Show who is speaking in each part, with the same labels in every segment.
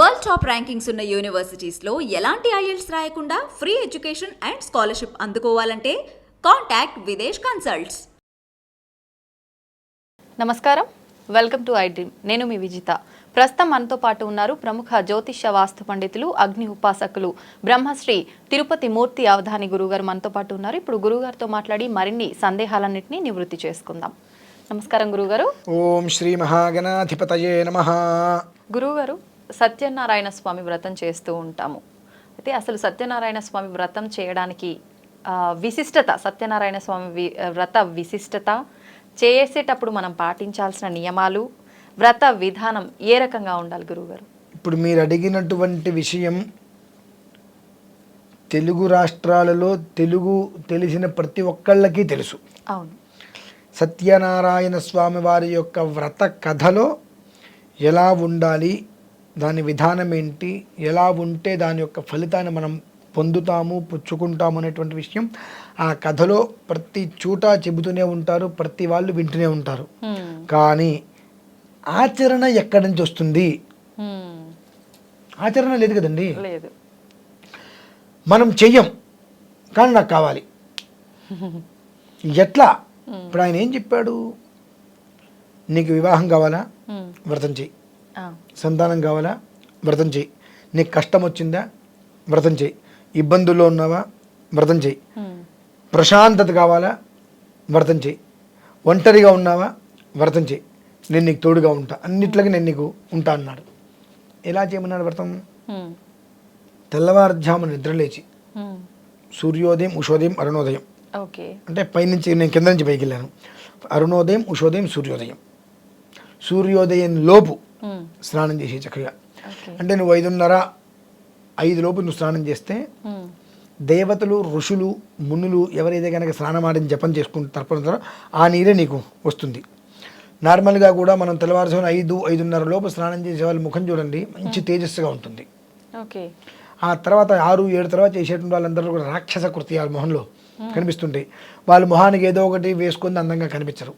Speaker 1: World top rankings ఉన్న యూనివర్సిటీస్లో ఎలాంటి IELTS రాయకుండా ఫ్రీ ఎడ్యుకేషన్ అండ్ స్కాలర్షిప్ అందుకోవాలంటే కాంటాక్ట్ విదేశ్ కన్సల్ట్స్.
Speaker 2: నమస్కారం. Welcome to I dream. నేను మీ విజిత. ప్రస్తుతం మనతో పాటు ఉన్నారు ప్రముఖ జ్యోతిష్య వాస్తు పండితులు అగ్ని ఉపాసకులు బ్రహ్మశ్రీ తిరుపతి మూర్తి అవధాని గురుగారు మనతో పాటు ఉన్నారు. ఇప్పుడు గురుగారితో మాట్లాడి మరిన్ని సందేహాలన్నింటినీ నివృత్తి చేసుకుందాం. నమస్కారం గురుగారు.
Speaker 3: ఓం శ్రీ మహాగణాధిపతయే నమ.
Speaker 2: గురువుగారు సత్యనారాయణ స్వామి వ్రతం చేస్తూ ఉంటాము. అయితే అసలు సత్యనారాయణ స్వామి వ్రతం చేయడానికి విశిష్టత సత్యనారాయణ స్వామి వ్రత విశిష్టత చేసేటప్పుడు మనం పాటించాల్సిన నియమాలు వ్రత విధానం ఏ రకంగా ఉండాలి గురువుగారు?
Speaker 3: ఇప్పుడు మీరు అడిగినటువంటి విషయం తెలుగు రాష్ట్రాలలో తెలుగు తెలిసిన ప్రతి ఒక్కళ్ళకి తెలుసు.
Speaker 2: అవును.
Speaker 3: సత్యనారాయణ స్వామి వారి యొక్క వ్రత కథలో ఎలా ఉండాలి దాని విధానం ఏంటి? ఎలా ఉంటే దాని యొక్క ఫలితాన్ని మనం పొందుతాము పుచ్చుకుంటాము అనేటువంటి విషయం ఆ కథలో ప్రతి చోట చెబుతూనే ఉంటారు ప్రతి వాళ్ళు వింటూనే ఉంటారు. కానీ ఆచరణ ఎక్కడి నుంచి వస్తుంది. ఆచరణ లేదు కదండి? మనం చెయ్యం కానీ నాకు కావాలి. ఎట్లా? ఇప్పుడు ఆయన ఏం చెప్పాడు? నీకు వివాహం కావాలా. వ్రతం చెయ్యి. సంతానం కావాలా? వ్రతం చెయ్యి నీకు కష్టం వచ్చిందా? వ్రతం చెయ్యి ఇబ్బందుల్లో ఉన్నావా? వ్రతం
Speaker 2: హ్మ్.
Speaker 3: ప్రశాంతత కావాలా? వ్రతం చెయ్యి ఒంటరిగా ఉన్నావా? వ్రతం చెయ్యి నేను నీకు తోడుగా ఉంటా. అన్నిట్లకి నేను నీకు ఉంటా అన్నాడు. ఎలా చేయమన్నాడు వ్రతం. తెల్లవారుజాము నిద్రలేచి. సూర్యోదయం ఉషోదయం అరుణోదయం.
Speaker 2: ఓకే.
Speaker 3: అంటే పైనుంచి నేను కింద నుంచి పైకి వెళ్ళాను. అరుణోదయం ఉషోదయం సూర్యోదయం. సూర్యోదయం లోపు. స్నానం చేసి చక్కగా. అంటే నువ్వు ఐదున్నర ఐదు లోపు నువ్వు స్నానం చేస్తే. దేవతలు ఋషులు మునులు ఎవరైతే కనుక స్నానం ఆడిని జపం చేసుకుంటూ తర్పణతారో ఆ నీరే నీకు వస్తుంది. నార్మల్గా కూడా మనం తెల్లవారుజామున ఐదు ఐదున్నర లోపు స్నానం చేసే వాళ్ళ ముఖం చూడండి మంచి తేజస్సుగా ఉంటుంది.
Speaker 2: ఓకే.
Speaker 3: ఆ తర్వాత ఆరు ఏడు తర్వాత చేసేటువంటి వాళ్ళందరూ కూడా రాక్షస కృత్యాలు మొహంలో కనిపిస్తుంటాయి. వాళ్ళ మొహానికి ఏదో ఒకటి వేసుకొని అందంగా కనిపించరు.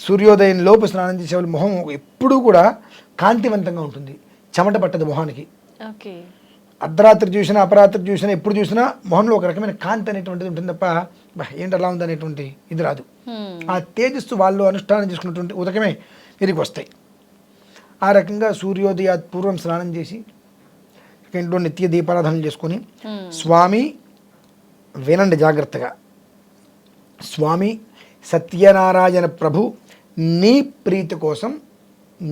Speaker 3: సూర్యోదయం లోపు స్నానం చేసే వాళ్ళ మొహం ఎప్పుడూ కూడా కాంతివంతంగా ఉంటుంది. చెమట పట్టదు మొహానికి. అర్ధరాత్రి చూసినా అపరాత్రి చూసినా ఎప్పుడు చూసినా మొహంలో ఒక రకమైన కాంతి అనేటువంటిది ఉంటుంది తప్ప "బా, ఏంటి అలా ఉంది అనేటువంటి ఇది రాదు. ఆ తేజస్సు వాళ్ళు అనుష్ఠానం చేసుకున్నటువంటి ఉదకమే వీరికి వస్తాయి. ఆ రకంగా సూర్యోదయ పూర్వం స్నానం చేసి ఇంట్లో నిత్య దీపారాధన చేసుకొని. స్వామి వినండి జాగ్రత్తగా. స్వామి సత్యనారాయణ ప్రభు నీ ప్రీతి కోసం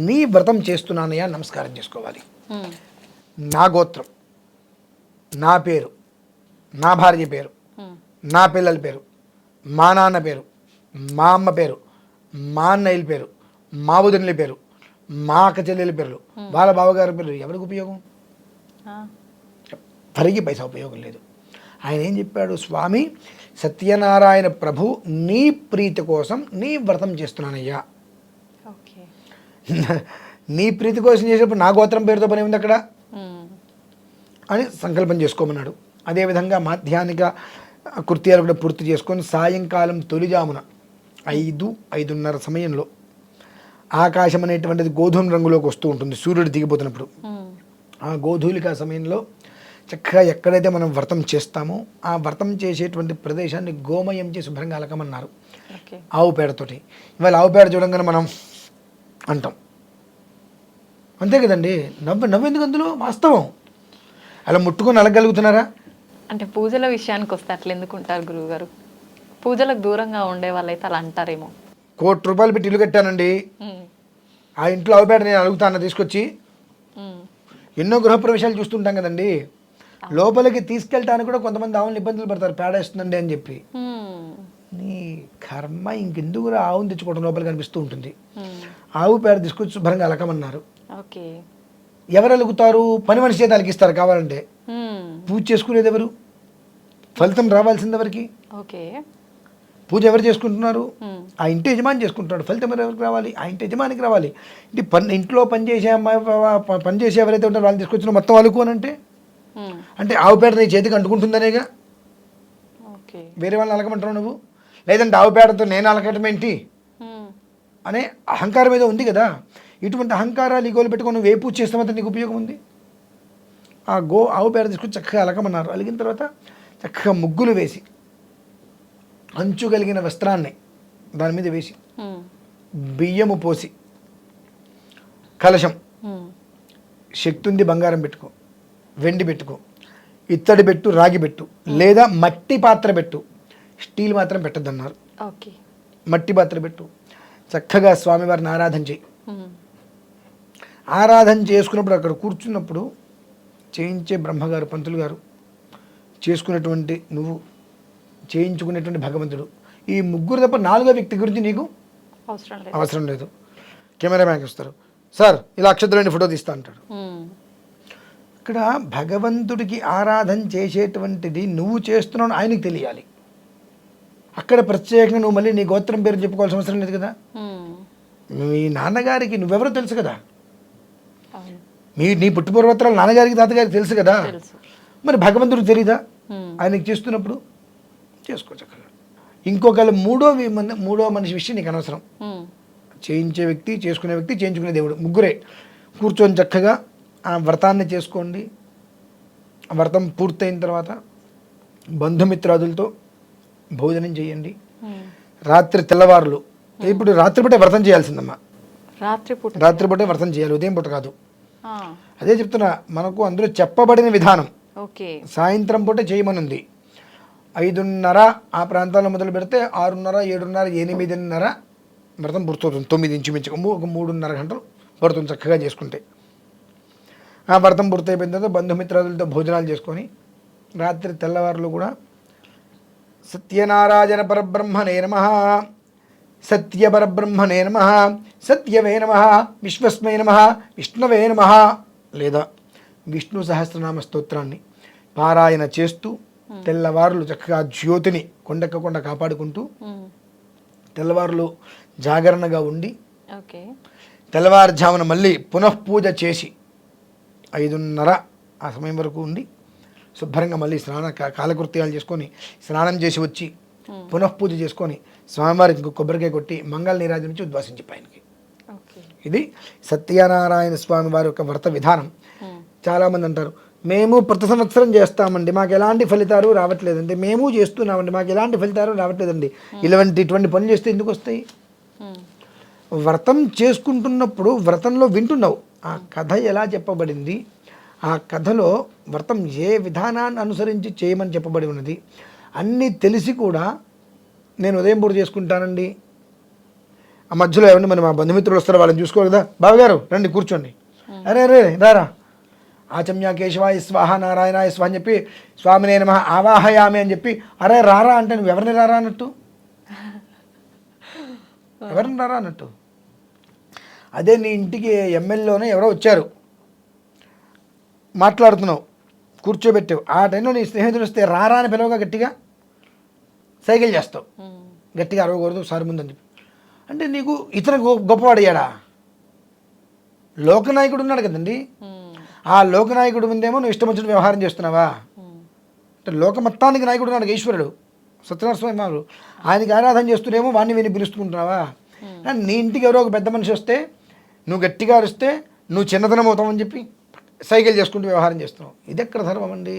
Speaker 3: నీ వ్రతం చేస్తున్నానయ్యా నమస్కారం చేసుకోవాలి. నా గోత్రం నా పేరు నా భార్య పేరు. నా పిల్లల పేరు మా నాన్న పేరు మా అమ్మ పేరు మా అన్నయ్యల పేరు మా వదినల పేరు మా అక్క చెల్లెల పేర్లు వాళ్ళ బావగారి పేర్లు ఎవరికి ఉపయోగం. ఎవరికి పైసా ఉపయోగం లేదు ఆయన ఏం చెప్పాడు స్వామి సత్యనారాయణ ప్రభు నీ ప్రీతి కోసం నీ వ్రతం చేస్తున్నానయ్యా నీ ప్రీతి కోసం చేసేటప్పుడు నా గోత్రం పేరుతో పని ఉంది అక్కడ. అని సంకల్పం చేసుకోమన్నాడు. అదేవిధంగా మాధ్యానిక కృత్యాలు కూడా పూర్తి చేసుకొని సాయంకాలం తొలిజామున ఐదు ఐదున్నర సమయంలో ఆకాశం అనేటువంటిది గోధుమ రంగులోకి వస్తూ ఉంటుంది. సూర్యుడు దిగిపోతున్నప్పుడు. ఆ గోధూలిక సమయంలో చక్కగా ఎక్కడైతే మనం వ్రతం చేస్తామో ఆ వ్రతం చేసేటువంటి ప్రదేశాన్ని గోమయం చేసి శుభ్రంగా అలకమన్నారు. ఆవు పేడతోటి. ఇవాళ ఆవు పేడ చూడంగానే మనం అంటాం. అంతే కదండి. నవ్వు నవ్వెందుకు అందులో? వాస్తవం. అలా ముట్టుకొని అలగలుగుతున్నారా
Speaker 2: అంటే పూజల విషయానికి వస్తే అట్లా ఎందుకు ఉంటారు గురువుగారు? పూజలకు దూరంగా ఉండే వాళ్ళైతే అలా అంటారేమో.
Speaker 3: కోటి రూపాయలు పెట్టి ఇల్లు కట్టానండి. ఆ ఇంట్లో పేడ నేను అడుగుతాను తీసుకొచ్చి. ఎన్నో గృహప్రవేశాలు చూస్తుంటాం కదండి. లోపలికి తీసుకెళ్ళటానికి కూడా కొంతమంది ఆవులను ఇబ్బందులు పడతారు. పేడ వేస్తుందండి అని చెప్పి. నీ కర్మ ఇంకెందుకు ఆవును తెచ్చుకోవడం లోపలికి కనిపిస్తూ ఉంటుంది. ఆవు పేడ తీసుకొచ్చి శుభ్రంగా అలకమన్నారు.
Speaker 2: ఓకే.
Speaker 3: ఎవరు అలుగుతారు పని మనిషి చేత అలిగిస్తారు కావాలంటే. పూజ చేసుకునేది ఎవరు ఫలితం రావాల్సింది ఎవరికి?
Speaker 2: ఓకే.
Speaker 3: పూజ ఎవరు చేసుకుంటున్నారు. ఆ ఇంటి యజమాని చేసుకుంటున్నాడు. ఫలితం ఎవరికి రావాలి? ఆ ఇంటి యజమానికి రావాలి. ఇంటి పని ఇంట్లో పనిచేసే పనిచేసే ఎవరైతే ఉంటారో వాళ్ళు తీసుకొచ్చిన మొత్తం అలుకోనంటే
Speaker 2: హ్మ్.
Speaker 3: అంటే ఆవు పేడ నీ చేతికి అంటుకుంటుందనేగా?
Speaker 2: ఓకే.
Speaker 3: వేరే వాళ్ళని అలకమంటావు నువ్వు? లేదంటే ఆవు పేడతో నేను అలకటం ఏంటి. అనే అహంకారం ఏదో ఉంది కదా? ఇటువంటి అహంకారాలు ఈగోలు పెట్టుకొని నువ్వు ఏ పూజ చేస్తామంటే నీకు ఉపయోగం ఉంది. ఆ గో ఆవు పేడ తీసుకుని చక్కగా అలకమన్నారు. అలిగిన తర్వాత చక్కగా ముగ్గులు వేసి అంచు కలిగిన వస్త్రాన్ని దాని మీద వేసి బియ్యము పోసి కలశం శక్తి ఉంది బంగారం పెట్టుకో వెండి పెట్టుకో ఇత్తడి పెట్టు రాగి పెట్టు లేదా మట్టి పాత్ర పెట్టు. స్టీల్ మాత్రం పెట్టద్దన్నారు. మట్టి పాత్ర పెట్టు. చక్కగా స్వామివారిని ఆరాధన చేయి. ఆరాధన చేసుకున్నప్పుడు అక్కడ కూర్చున్నప్పుడు చేయించే బ్రహ్మగారు పంతులు గారు చేసుకున్నటువంటి నువ్వు చేయించుకునేటువంటి భగవంతుడు. ఈ ముగ్గురు తప్ప నాలుగో వ్యక్తి గురించి నీకు
Speaker 2: అవసరం లేదు.
Speaker 3: అవసరం లేదు. కెమెరా మ్యాన్కి వస్తారు. సార్ ఇలా అక్షతులని ఫోటో తీస్తా అంటాడు. ఇక్కడ భగవంతుడికి ఆరాధన చేసేటువంటిది నువ్వు చేస్తున్నావు ఆయనకి తెలియాలి. అక్కడ ప్రత్యేకంగా నువ్వు మళ్ళీ నీ గోత్రం పేరు చెప్పుకోవాల్సిన అవసరం లేదు కదా?
Speaker 2: ఉమ్,
Speaker 3: మీ నాన్నగారికి నువ్వెవరో తెలుసు కదా? మీ నీ పుట్టుపూర్వత్రాలు నాన్నగారికి తాతగారికి తెలుసు కదా? మరి భగవంతుడికి తెలీదా?
Speaker 2: ఉమ్,
Speaker 3: ఆయనకి చేస్తున్నప్పుడు? చేసుకో చక్కగా. ఇంకొకళ్ళు మూడో మూడో మనిషి విషయం నీకు అనవసరం.
Speaker 2: ఉమ్,
Speaker 3: చేయించే వ్యక్తి చేసుకునే వ్యక్తి చేయించుకునే దేవుడు. ముగ్గురే. కూర్చొని చక్కగా ఆ వ్రతాన్ని చేసుకోండి. వ్రతం పూర్తయిన తర్వాత బంధుమిత్రాదులతో భోజనం చేయండి. రాత్రి తెల్లవారులు. ఇప్పుడు రాత్రిపూటే వ్రతం చేయాల్సిందమ్మా.
Speaker 2: రాత్రిపూట
Speaker 3: రాత్రిపూటే వ్రతం చేయాలి ఉదయం పూట కాదు. అదే చెప్తున్నా మనకు అందులో చెప్పబడిన విధానం. సాయంత్రం పూట చేయమనుంది. ఐదున్నర ఆ ప్రాంతాల్లో మొదలు పెడితే ఆరున్నర ఏడున్నర ఎనిమిదిన్నర వ్రతం పూర్తవుతుంది. తొమ్మిది ఇంచుమించు ఒక మూడున్నర గంటలు పడుతుంది చక్కగా చేసుకుంటే. ఆ వ్రతం పూర్తయిపోయిన తర్వాత బంధుమిత్రాదులతో భోజనాలు చేసుకొని రాత్రి తెల్లవారులు కూడా సత్యనారాయణ పరబ్రహ్మణే నమ. సత్య పరబ్రహ్మణే నమ. సత్యవే నమ. విశ్వస్మై నమ. విష్ణవే నమ. లేదా విష్ణు సహస్రనామ స్తోత్రాన్ని పారాయణ చేస్తూ తెల్లవారులు చక్కగా జ్యోతిని కొండెక్కకుండా కాపాడుకుంటూ తెల్లవారులు జాగరణగా ఉండి తెల్లవారుజామున మళ్ళీ పునఃపూజ చేసి ఐదున్నర ఆ సమయం వరకు ఉండి శుభ్రంగా మళ్ళీ స్నాన కాలకృత్యాలు చేసుకొని స్నానం చేసి వచ్చి పునఃపూజ చేసుకొని స్వామివారికి కొబ్బరికాయ కొట్టి మంగళ నీరాజనించి ఉద్వాసించి పైనకి. ఇది సత్యనారాయణ స్వామి వారి యొక్క వ్రత విధానం. చాలామంది అంటారు మేము ప్రతి సంవత్సరం చేస్తామండి మాకు ఎలాంటి ఫలితాలు రావట్లేదండి. మేము చేస్తున్నామండి మాకు ఎలాంటి ఫలితాలు రావట్లేదండి. ఇలాంటి ఇటువంటి పనులు చేస్తే ఎందుకు వస్తాయి? వ్రతం చేసుకుంటున్నప్పుడు వ్రతంలో వింటున్నావు. ఆ కథ ఎలా చెప్పబడింది? ఆ కథలో వ్రతం ఏ విధానాన్ని అనుసరించి చేయమని చెప్పబడి ఉన్నది అన్నీ తెలిసి కూడా నేను ఉదయం పూట చేసుకుంటానండి. ఆ మధ్యలో ఏమండి మరి మా బంధుమిత్రులు వస్తారు వాళ్ళని చూసుకోరు కదా. బావగారు రండి కూర్చోండి. అరే అరే రారా. ఆచమ్య కేశవాయ స్వాహ నారాయణాయ స్వాహ అని చెప్పి స్వామినే నమ ఆవాహయామి అని చెప్పి అరే రారా అంటే నువ్వు ఎవరిని రారా అన్నట్టు? ఎవరిని రారా అన్నట్టు? అదే నీ ఇంటికి ఎమ్మెల్యేలోనే ఎవరో వచ్చారు. మాట్లాడుతున్నావు కూర్చోబెట్టావు. ఆ టైంలో నీ స్నేహితులు వస్తే రారా అని పిలవగా గట్టిగా సైకిల్ చేస్తావు. గట్టిగా అరవకూడదు సార్ ముందని చెప్పి. అంటే నీకు ఇతర గొ- గొప్పవాడయ్యాడా? లోకనాయకుడు ఉన్నాడు కదండి. ఆ లోకనాయకుడు ముందేమో నువ్వు ఇష్టం వచ్చిన వ్యవహారం చేస్తున్నావా? అంటే లోక మొత్తానికి నాయకుడు ఉన్నాడు ఈశ్వరుడు. సత్యనారాయణ స్వామి వారు ఆయనకి ఆరాధన చేస్తూనేమో వాడిని విని పిలుచుకుంటున్నావా నీ ఇంటికి ఎవరో ఒక పెద్ద మనిషి వస్తే నువ్వు గట్టిగా అరిస్తే నువ్వు చిన్నతనం అవుతావని చెప్పి సైకిల్ చేసుకుంటూ వ్యవహారం చేస్తున్నావు. ఇది ఎక్కడ ధర్మం అండి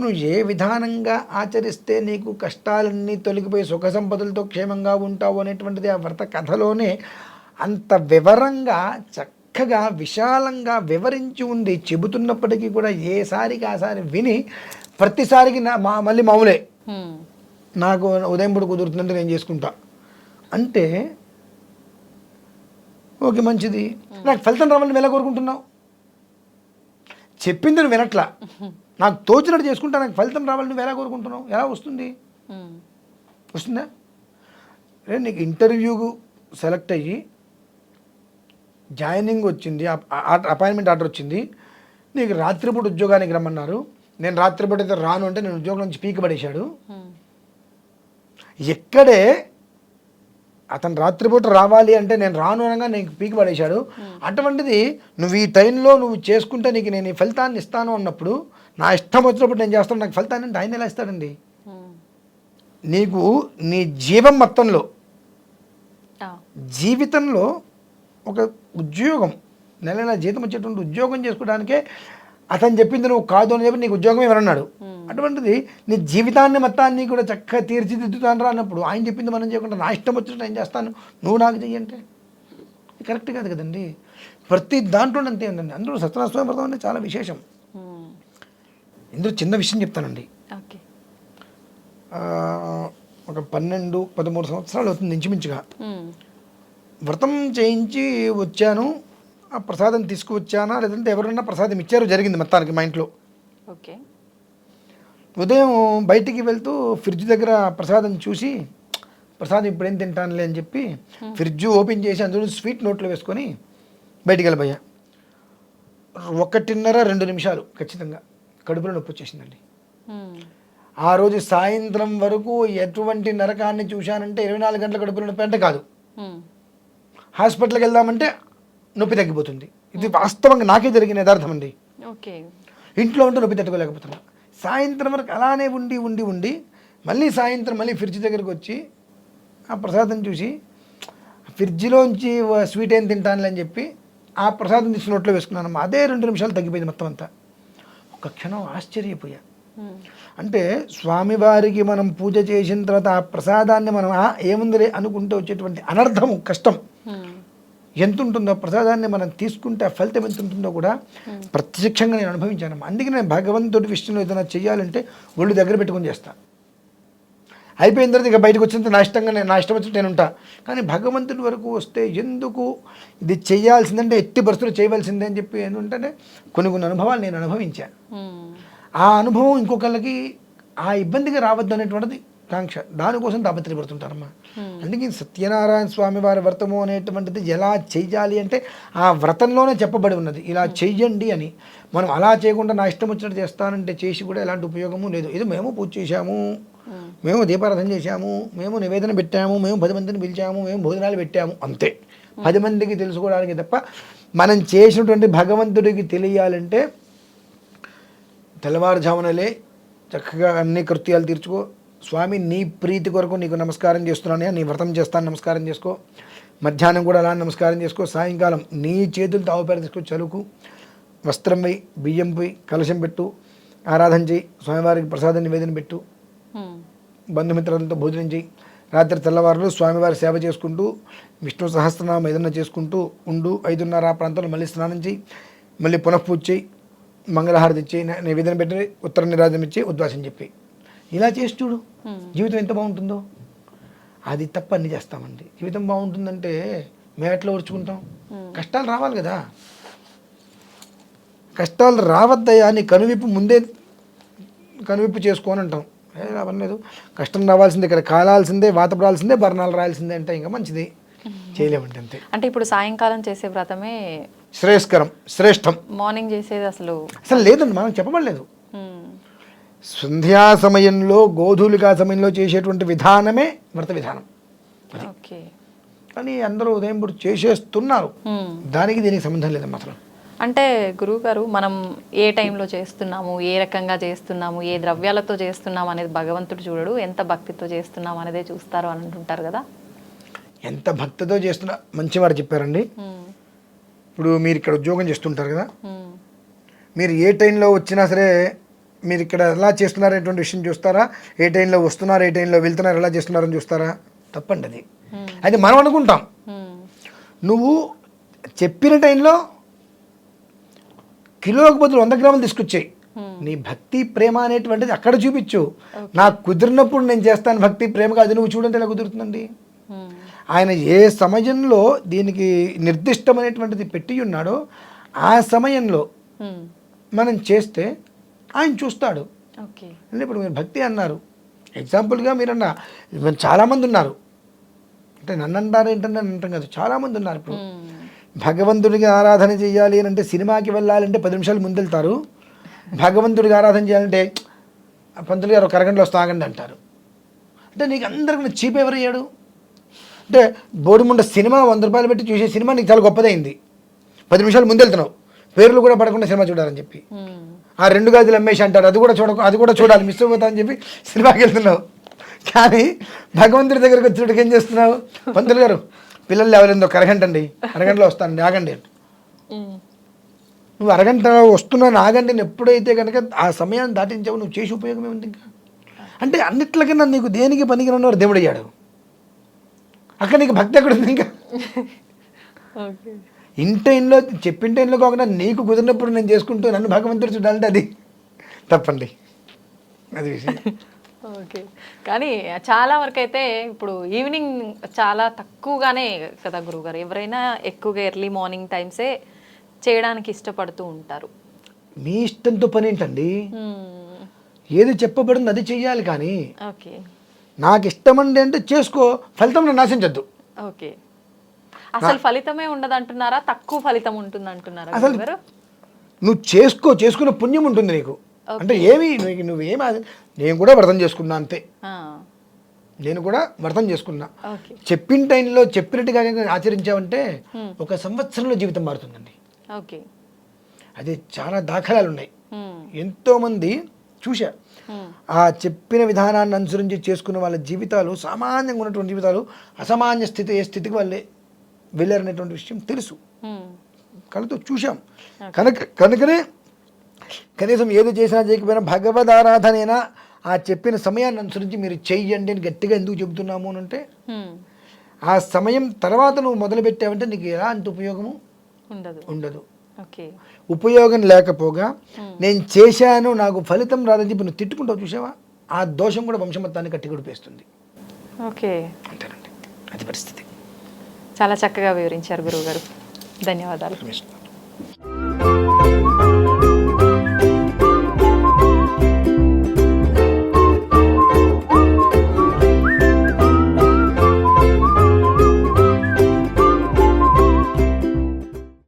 Speaker 3: నువ్వు ఏ విధానంగా ఆచరిస్తే నీకు కష్టాలన్నీ తొలగిపోయి సుఖ సంపదలతో క్షేమంగా ఉంటావు అనేటువంటిది ఆ వ్రత కథలోనే అంత వివరంగా చక్కగా విశాలంగా వివరించి ఉంది చెబుతున్నప్పటికీ కూడా ఏసారికి ఆసారి విని ప్రతిసారికి నా మా మళ్ళీ మామూలే నాకు ఉదయం పూట కుదురుతుందంటే నేను చేసుకుంటా. అంటే ఓకే మంచిది. నాకు ఫలితం రావాలని ఎలా కోరుకుంటున్నావు? చెప్పింది నువ్వు వినట్లా. నాకు తోచినట్టు చేసుకుంటా నాకు ఫలితం రావాలని నువ్వు ఎలా కోరుకుంటున్నావు? ఎలా వస్తుంది? వస్తుందా? రే నీకు ఇంటర్వ్యూకు సెలెక్ట్ అయ్యి జాయినింగ్ వచ్చింది అపాయింట్మెంట్ ఆర్డర్ వచ్చింది. నీకు రాత్రిపూట ఉద్యోగానికి రమ్మన్నారు. నేను రాత్రిపూట అయితే రాను అంటే నేను ఉద్యోగం నుంచి పీక పడేశాడు. ఎక్కడే అతను రాత్రిపూట రావాలి అంటే నేను రాను అనగా నీకు పీకి పడేశాడు. అటువంటిది నువ్వు ఈ టైంలో నువ్వు చేసుకుంటే నీకు నేను ఈ ఫలితాన్ని ఇస్తాను అన్నప్పుడు నా ఇష్టం వచ్చినప్పుడు నేను చేస్తాను. నాకు ఫలితాన్ని అంటే ఆయన ఎలా ఇస్తాడండి? నీకు నీ జీవం మొత్తంలో జీవితంలో ఒక ఉద్యోగం నెల నెల జీతం వచ్చేటువంటి ఉద్యోగం చేసుకోవడానికే అతను చెప్పింది నువ్వు కాదు అని చెప్పి నీకు ఉద్యోగం ఇవ్వనన్నాడు. అటువంటిది నీ జీవితాన్ని మొత్తాన్ని కూడా చక్కగా తీర్చిదిద్దుతాను రా అన్నప్పుడు ఆయన చెప్పింది మనం చేయకుండా నా ఇష్టం వచ్చినట్టు నేను చేస్తాను. నువ్వు నాకు చెయ్యంటే కరెక్ట్ కాదు కదండి. ప్రతి దాంట్లో అంతే ఉందండి. అందులో సత్యనారాయణ వ్రతం అనేది చాలా విశేషం. ఇందులో చిన్న విషయం చెప్తానండి. ఒక పన్నెండు పదమూడు సంవత్సరాలు అవుతుంది ఇంచుమించుగా. వ్రతం చేయించి వచ్చాను. ఆ ప్రసాదం తీసుకువచ్చానా? లేదంటే ఎవరన్నా ప్రసాదం ఇచ్చారు జరిగింది మొత్తానికి మా ఇంట్లో.
Speaker 2: ఓకే.
Speaker 3: ఉదయం బయటికి వెళ్తూ ఫ్రిడ్జ్ దగ్గర ప్రసాదం చూసి ప్రసాదం ఇప్పుడు తింటానులే అని చెప్పి ఫ్రిడ్జ్ ఓపెన్ చేసి అందులో స్వీట్ నోట్లో వేసుకొని బయటికి వెళ్ళిపోయా ఒకటిన్నర రెండు నిమిషాలు ఖచ్చితంగా. కడుపులో నొప్పి వచ్చేసిందండి. ఆ రోజు సాయంత్రం వరకు ఎటువంటి నరకాన్ని చూశానంటే ఇరవై నాలుగు గంటల కడుపులో నొప్పి అంటే కాదు. హాస్పిటల్కి వెళ్దామంటే నొప్పి తగ్గిపోతుంది. ఇది వాస్తవంగా నాకే జరిగిన యథార్థం అండి.
Speaker 2: ఓకే.
Speaker 3: ఇంట్లో ఉంటే నొప్పి తట్టుకోలేకపోతున్నా. సాయంత్రం వరకు అలానే ఉండి ఉండి ఉండి మళ్ళీ సాయంత్రం మళ్ళీ ఫ్రిడ్జ్ దగ్గరికి వచ్చి ఆ ప్రసాదం చూసి ఫ్రిడ్జ్లోంచి స్వీట్ ఏం తింటానులే అని చెప్పి ఆ ప్రసాదం తీసి నోట్లో వేసుకున్నాను అదే రెండు నిమిషాలు తగ్గిపోయింది మొత్తం అంతా. ఒక క్షణం ఆశ్చర్యపోయా. అంటే స్వామివారికి మనం పూజ చేసిన తర్వాత ఆ ప్రసాదాన్ని మనం "ఆ, ఏముందిలే అనుకుంటే వచ్చేటువంటి అనర్థం కష్టం. ఎంత ఉంటుందో ప్రసాదాన్ని మనం తీసుకుంటే ఆ ఫలితం ఎంత ఉంటుందో కూడా ప్రత్యక్షంగా నేను అనుభవించాను. అందుకే నేను భగవంతుడి విషయంలో ఏదైనా చేయాలంటే ఒళ్ళు దగ్గర పెట్టుకొని చేస్తాను అయిపోయిన తర్వాత ఇక బయటకు వచ్చినంత నా ఇష్టంగా నేను నా ఇష్టం వచ్చినట్టు నేను ఉంటా. కానీ భగవంతుడి వరకు వస్తే ఎందుకు ఇది చేయాల్సిందంటే ఎట్టి పరిస్థితులు చేయవలసిందే అని చెప్పి ఏంటంటే కొన్ని కొన్ని అనుభవాలు నేను అనుభవించాను.
Speaker 2: మ్మ్.
Speaker 3: ఆ అనుభవం ఇంకొకళ్ళకి ఆ ఇబ్బందిగా రావద్దు అనేటువంటిది కాంక్ష దానికోసం తాపత్రయపడుతుంటారమ్మా. అందుకే సత్యనారాయణ స్వామి వారి వ్రతము అనేటువంటిది ఎలా చెయ్యాలి అంటే ఆ వ్రతంలోనే చెప్పబడి ఉన్నది. ఇలా చెయ్యండి అని. మనం అలా చేయకుండా నా ఇష్టం వచ్చినట్టు చేస్తానంటే చేసి కూడా ఎలాంటి ఉపయోగము లేదు. ఇది మేము పూజ చేశాము. మేము దీపారాధన చేశాము. మేము నివేదన పెట్టాము. మేము పది మందిని పిలిచాము. మేము భోజనాలు పెట్టాము. అంతే. పది మందికి తెలుసుకోవడానికి తప్ప మనం చేసినటువంటి భగవంతుడికి తెలియాలంటే తెల్లవారుజామునలే చక్కగా అన్ని కృత్యాలు తీర్చుకో. స్వామి నీ ప్రీతి కొరకు నీకు నమస్కారం చేస్తున్నాను. నీ వ్రతం చేస్తాను నమస్కారం చేసుకో. మధ్యాహ్నం కూడా అలా నమస్కారం చేసుకో. సాయంకాలం నీ చేతులతో ఆవుపేర తీసుకొని చలుకు వస్త్రం వేయి బియ్యం పోయి కలశం పెట్టు. ఆరాధన చేయి స్వామివారికి ప్రసాదం నివేదన పెట్టు. బంధుమిత్రులతో భోజనం చేయి. రాత్రి తెల్లవారులు స్వామివారి సేవ చేసుకుంటూ విష్ణు సహస్రనామం ఏదన్నా చేసుకుంటూ ఉండు. ఐదున్నర ఆ ప్రాంతంలో మళ్ళీ స్నానం చేయి. మళ్ళీ పునఃపూజ చేయి. మంగళహారతి ఇచ్చి నివేదన పెట్టి ఉత్తర నిరాజనం ఇచ్చి ఉద్వాసం చెప్పి. ఇలా చేసి చూడు. జీవితం ఎంత బాగుంటుందో. అది తప్ప అన్ని చేస్తామండి. జీవితం బాగుంటుందంటే మేము ఎట్లా ఓర్చుకుంటాం కష్టాలు రావాలి కదా. కష్టాలు రావద్దయా నీ కనువిప్పు ముందే కనువిప్పు చేసుకోని అంటాం. ఏ అవలేదు కష్టం రావాల్సిందే ఇక్కడ కాలాల్సిందే వాత పడాల్సిందే బర్ణాలు రాయాల్సిందే అంటే ఇంకా మంచిది. చేయలేమంటే అంతే.
Speaker 2: అంటే ఇప్పుడు సాయంకాలం చేసే వ్రతమే
Speaker 3: శ్రేయస్కరం శ్రేష్టం.
Speaker 2: మార్నింగ్ చేసేది అసలు
Speaker 3: అసలు లేదండి మనం చెప్పబడలేదు. సంధ్యా సమయంలో గోధూలికా సమయంలో చేసేటువంటి విధానమే వ్రత విధానం.
Speaker 2: ఓకే.
Speaker 3: కానీ అందరూ ఉదయం పూట చేసేస్తున్నారు. దానికి దీనికి సంబంధం లేదమ్మా అసలు.
Speaker 2: అంటే గురువు గారు మనం ఏ టైంలో చేస్తున్నాము ఏ రకంగా చేస్తున్నాము ఏ ద్రవ్యాలతో చేస్తున్నాము అనేది భగవంతుడు చూడడు. ఎంత భక్తితో చేస్తున్నాము అనేదే చూస్తారు అని అంటుంటారు కదా.
Speaker 3: ఎంత భక్తితో చేస్తున్నా మంచివారు చెప్పారండి. ఇప్పుడు మీరు ఇక్కడ ఉద్యోగం చేస్తుంటారు కదా. మీరు ఏ టైంలో వచ్చినా సరే మీరు ఇక్కడ ఎలా చేస్తున్నారనేటువంటి విషయం చూస్తారా? ఏ టైంలో వస్తున్నారు ఏ టైంలో వెళ్తున్నారు ఎలా చేస్తున్నారని చూస్తారా? తప్పండి అది. అది మనం అనుకుంటాం. నువ్వు చెప్పిన టైంలో కిలోకి బదులు వంద గ్రాములు తీసుకొచ్చాయి. నీ భక్తి ప్రేమ అనేటువంటిది అక్కడ చూపించు. నాకు కుదిరినప్పుడు నేను చేస్తాను భక్తి ప్రేమగా అది నువ్వు చూడంటే ఎలా కుదురుతుందండి. ఆయన ఏ సమయంలో దీనికి నిర్దిష్టమైనటువంటిది పెట్టి ఉన్నాడో ఆ సమయంలో. మనం చేస్తే ఆయన చూస్తాడు. అంటే ఇప్పుడు మీరు భక్తి అన్నారు. ఎగ్జాంపుల్గా మీరన్న ఇప్పుడు చాలామంది ఉన్నారు. అంటే నన్ను అంటారు ఏంటంటే నన్ను అంటాం కాదు చాలామంది ఉన్నారు ఇప్పుడు. భగవంతుడికి ఆరాధన చేయాలి అని అంటే సినిమాకి వెళ్ళాలంటే పది నిమిషాలు ముందు వెళ్తారు భగవంతుడికి ఆరాధన చేయాలంటే పంతులు గారు ఒక అరగంటలో వస్తా ఆగండి అంటారు. అంటే నీకు అందరికి చీప్ ఎవరయ్యాడు అంటే బోడిముండ సినిమా వంద రూపాయలు పెట్టి చూసే సినిమా నీకు చాలా గొప్పదైంది. పది నిమిషాలు ముందు వెళ్తున్నావు పేర్లు కూడా పడకుండా సినిమా చూడాలని చెప్పి. ఆ రెండు గదులు అమ్మేసి అంటారు. అది కూడా చూడ అది కూడా చూడాలి. మిస్ అయిపోతా అని చెప్పి సినిమాకి వెళ్తున్నావు. కానీ భగవంతుడి దగ్గరకు వచ్చేటికి ఏం చేస్తున్నావు? పంతులు గారు పిల్లలు ఎవరిందో ఒక అరగంట అండి అరగంటలో వస్తానండి ఆగండి. నువ్వు అరగంట వస్తున్నాను ఆగండి నేను ఎప్పుడైతే కనుక ఆ సమయాన్ని దాటించావు నువ్వు చేసి ఉపయోగం ఏముంది ఇంకా? అంటే అన్నిట్లకన్నా నీకు దేనికి పనికిరన్నవాడు దేవుడు అయ్యాడు. అక్కడ నీకు భక్తి ఎక్కడుంది ఇంకా?
Speaker 2: ఓకే
Speaker 3: ఇంట ఇంట్లో చెప్పింట ఇంట్లో కాకుండా నీకు కుదిరినప్పుడు నేను చేసుకుంటూ నన్ను భగవంతుడు చూడాలంటే అది తప్పండి. అది విషయం.
Speaker 2: ఓకే. కానీ చాలా వరకు అయితే ఇప్పుడు ఈవినింగ్ చాలా తక్కువగానే కదా గురువుగారు. ఎవరైనా ఎక్కువగా ఎర్లీ మార్నింగ్ టైమ్సే చేయడానికి ఇష్టపడుతూ ఉంటారు.
Speaker 3: మీ ఇష్టంతో పని ఏంటండి. ఏది చెప్పబడింది అది చెయ్యాలి కానీ
Speaker 2: ఓకే.
Speaker 3: నాకు ఇష్టమండి అంటే చేసుకో. ఫలితం నన్ను ఆశించద్దు
Speaker 2: ఓకే. అసలు ఫలితమే ఉండదు అంటున్నారా తక్కువ ఫలితం ఉంటుంది అంటున్నారా
Speaker 3: అసలు నువ్వు చేసుకో చేసుకున్న పుణ్యం ఉంటుంది నీకు. అంటే ఏమి నువ్వు నేను కూడా వ్రతం చేసుకున్నా అంతే. నేను కూడా వ్రతం చేసుకున్నా. చెప్పిన టైంలో చెప్పినట్టుగా ఆచరించావంటే ఒక సంవత్సరంలో జీవితం మారుతుందండి.
Speaker 2: ఓకే.
Speaker 3: అది చాలా దాఖలాలు ఉన్నాయి. ఎంతోమంది చూశా. ఆ చెప్పిన విధానాన్ని అనుసరించి చేసుకున్న వాళ్ళ జీవితాలు సామాన్యంగా ఉన్నటువంటి జీవితాలు అసామాన్య స్థితి ఏ స్థితికి వాళ్ళే. వెళ్ళారనేటువంటి విషయం తెలుసు. కళ్ళతో చూశాం. కనుక కనుకనే కనీసం ఏది చేసినా చేయకపోయినా భగవద్ ఆరాధనైనా ఆ చెప్పిన సమయాన్ని అనుసరించి మీరు చెయ్యండి అని గట్టిగా ఎందుకు చెబుతున్నాము అని అంటే. ఆ సమయం తర్వాత నువ్వు మొదలు పెట్టావంటే నీకు ఎలాంటి ఉపయోగము?
Speaker 2: ఉండదు.
Speaker 3: ఉండదు.
Speaker 2: ఓకే.
Speaker 3: ఉపయోగం లేకపోగా నేను చేశాను నాకు ఫలితం రాదని చెప్పి నువ్వు తిట్టుకుంటావు చూసావా ఆ దోషం కూడా వంశమత్తాన్ని కట్టి గుడిపేస్తుంది
Speaker 2: ఓకే.
Speaker 3: అంతేనండి. అది పరిస్థితి.
Speaker 2: చాలా చక్కగా వివరించారు గురువుగారు. ధన్యవాదాలు.